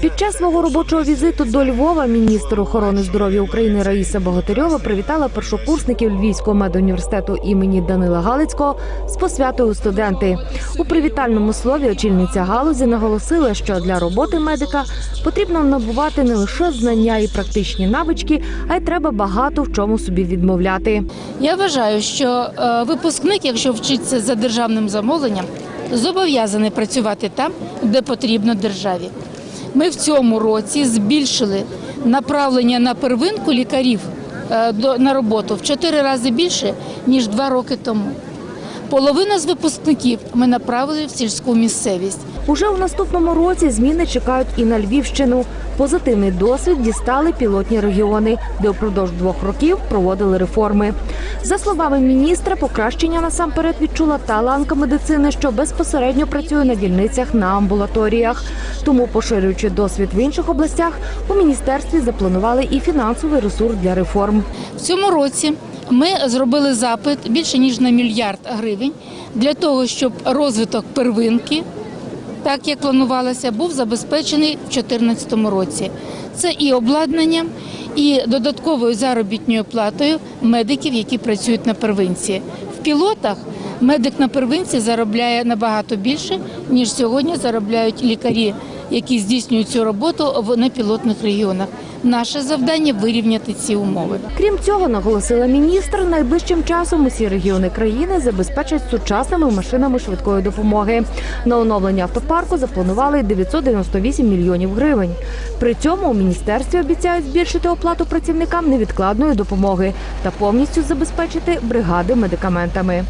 Під час свого робочого візиту до Львова міністр охорони здоров'я України Раїса Богатирьова привітала першокурсників Львівського медуніверситету імені Данила Галицького з посвятою студенти. У привітальному слові очільниця галузі наголосила, що для роботи медика потрібно набувати не лише знання і практичні навички, а й треба багато в чому собі відмовляти. Я вважаю, що е, випускник, якщо вчиться за державним замовленням, зобов'язаний працювати там, де потрібно державі. Ми в цьому році збільшили направлення на первинку лікарів е, на роботу в чотири рази більше ніж два роки тому. Половина з випускників ми направили в сільську місцевість. Уже у наступному році зміни чекають і на Львівщину. Позитивний досвід дістали пілотні регіони, де впродовж двох років проводили реформи. За словами міністра, покращення насамперед відчула та ланка медицини, що безпосередньо працює на дільницях на амбулаторіях. Тому, поширюючи досвід в інших областях, у міністерстві запланували і фінансовий ресурс для реформ. В цьому році ми зробили запит більше ніж на мільярд гривень для того, щоб розвиток первинки, так як планувалося, був забезпечений в 2014 році. Це і обладнанням, і додатковою заробітною платою медиків, які працюють на первинці. В пілотах медик на первинці заробляє набагато більше, ніж сьогодні заробляють лікарі, які здійснюють цю роботу в непілотних регіонах. Наше завдання вирівняти ці умови. Крім цього, наголосила міністр, найближчим часом усі регіони країни забезпечать сучасними машинами швидкої допомоги. На оновлення автопарку запланували 998 мільйонів гривень. При цьому у міністерстві обіцяють збільшити оплату працівникам невідкладної допомоги та повністю забезпечити бригади медикаментами.